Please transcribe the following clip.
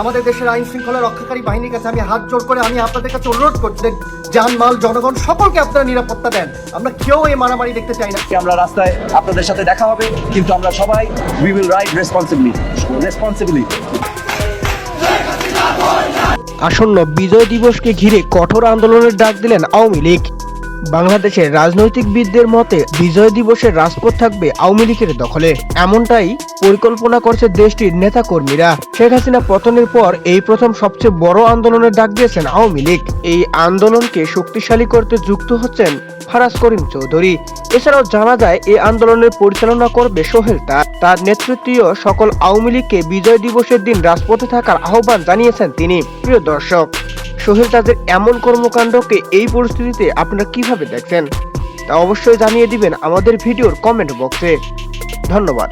আমাদের দেশের আইন শৃঙ্খলা রক্ষাকারী বাহিনীর কাছে আমি হাত জোর করে আমি আপনাদের কাছে অনুরোধ করছি যান মাল জনগণ সকলকে আপনারা নিরাপত্তা দেন। আমরা কেউ এই মারামারি দেখতে চাই না। আমরা রাস্তায় আপনাদের সাথে দেখা হবে কিন্তু আমরা সবাই we will ride responsibly responsibly আসন্ন বিজয় দিবসকে ঘিরে কঠোর আন্দোলনের ডাক দিলেন আওয়ামী লীগ। বাংলাদেশের রাজনৈতিকবিদদের মতে বিজয় দিবসের রাজপথ থাকবে আওয়ামী লীগের দখলে। এমনটাই পরিকল্পনা করছে দেশটির নেতাকর্মীরা। শেখ হাসিনা পতনের পর এই প্রথম সবচেয়ে বড় আন্দোলনের ডাক দিয়েছেন আওয়ামী লীগ। এই আন্দোলনকে শক্তিশালী করতে যুক্ত হচ্ছেন ফারাজ করিম চৌধুরী। এছাড়াও জানা যায় এই আন্দোলনের পরিচালনা করবে সোহেল তার। তার নেতৃত্বীয় সকল আওয়ামী লীগকে বিজয় দিবসের দিন রাজপথে থাকার আহ্বান জানিয়েছেন তিনি। প্রিয় দর্শক, সোহেল তাদের এমন কর্মকাণ্ডকে এই পরিস্থিতিতে আপনারা কীভাবে দেখছেন? তা অবশ্যই জানিয়ে দিবেন আমাদের ভিডিওর কমেন্ট বক্সে। ধন্যবাদ।